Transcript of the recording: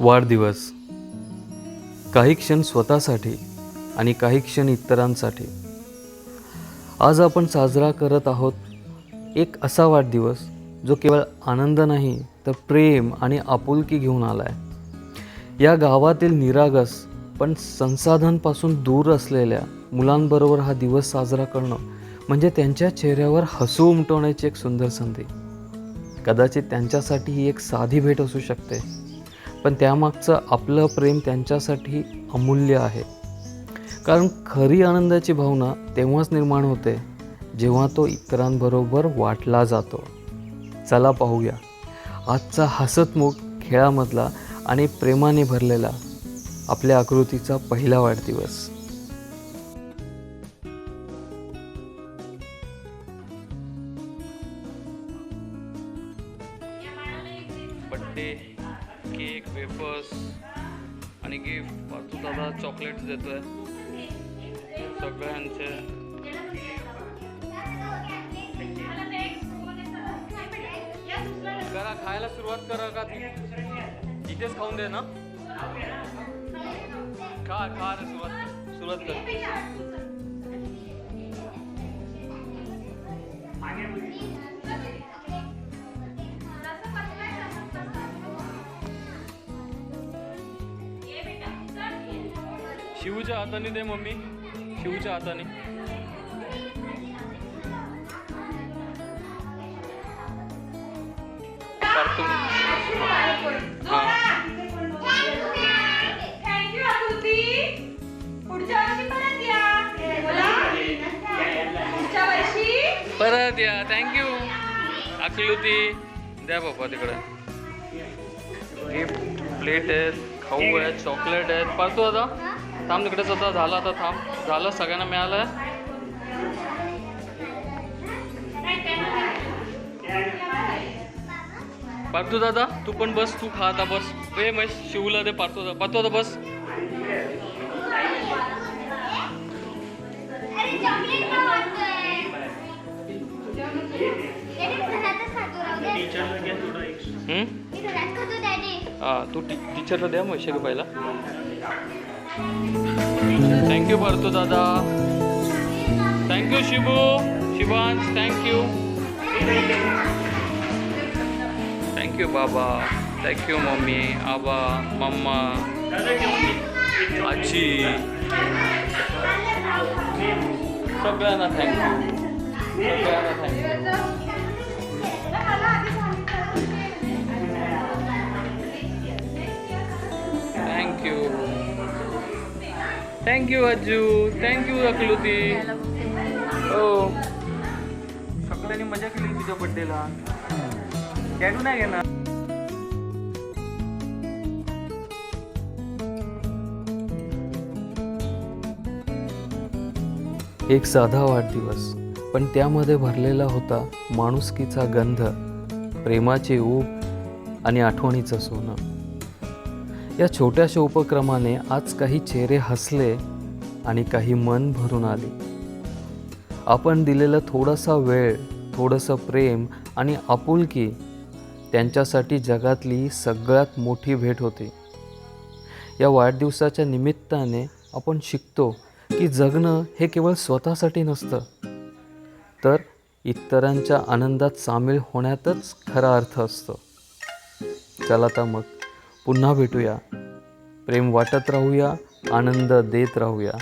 वाढदिवस. काही क्षण स्वतःसाठी आणि काही क्षण इतरांसाठी. आज आपण साजरा करत आहोत एक असा वाढदिवस जो केवळ आनंद नाही तर प्रेम आणि आपुलकी घेऊन आला आहे या गावातील निरागस पण संसाधनपासून दूर असलेल्या मुलांबरोबर हा दिवस साजरा करणं म्हणजे त्यांच्या चेहऱ्यावर हसू उमटवण्याची एक सुंदर संधी. कदाचित त्यांच्यासाठी ही एक साधी भेट असू शकते. पण त्यामागचं आपलं प्रेम त्यांच्यासाठी अमूल्य आहे. कारण खरी आनंदाची भावना तेव्हाच निर्माण होते जेव्हा तो इतरांबरोबर वाटला जातो. चला पाहूया. आजचा हसतमुख खेळामधला आणि प्रेमाने भरलेला आपल्या आकृतीचा पहिला वाढदिवस. बड्डे केक वेफर्स आणि गिफ्ट पाचू दादा चॉकलेट्स आहे सगळ्यांचे. करा खायला सुरुवात करा का? ती खाऊन दे ना. खा खा रे सुरुवात. सुरुवात कर. शिवच्या हाताने दे मम्मी. शिवच्या हाताने. हा. परत या. बोला पुढच्या वर्षी परत या थँक्यू आकृती द्या बाबा तिकडे. गिफ्ट प्लेट आहेत खाऊ आहेत चॉकलेट आहेत. पाहतो आता. थांब तिकडेच आता झालं आता थांब. झालं सगळ्यांना मिळालं. पार्थू दादा तू पण बस तू खा आता बस. ए महेश शिवला दे पार्थू दादा. पार्थू दादा बस? मी हां तू टी टीचरला द्या मग का पहिला. थँक्यू पार्थू दादा thank you Shibu Shivansh thank you thank you बाबा थँक्यू मम्मी आबा मम्मा आजी सगळ्यांना थँक्यू सगळ्यांना thank you thank you thank you Ajju thank you अकलुती हो सगळ्यांनी मजा केली तुझ्या बड्डेला डॅडू नाही घेणार. एक साधा वाढदिवस पण त्यामध्ये भरलेला होता माणुसकीचा गंध प्रेमाची ऊब आणि आठवणीचं सोनं. या छोट्याशा उपक्रमाने आज काही चेहरे हसले आणि काही मन भरून आले. आपण दिलेला थोडासा वेळ थोडंसं प्रेम आणि आपुलकी त्यांच्यासाठी जगातली सगळ्यात मोठी भेट होती. या वाढदिवसाच्या निमित्ताने आपण शिकतो की जगणं हे केवळ स्वतःसाठी नसतं तर इतरांच्या आनंदात सामील होण्यातच खरा अर्थ असतो. चला तर मग पुन्हा भेटूया. प्रेम वाटत राहूया आनंद देत राहूया.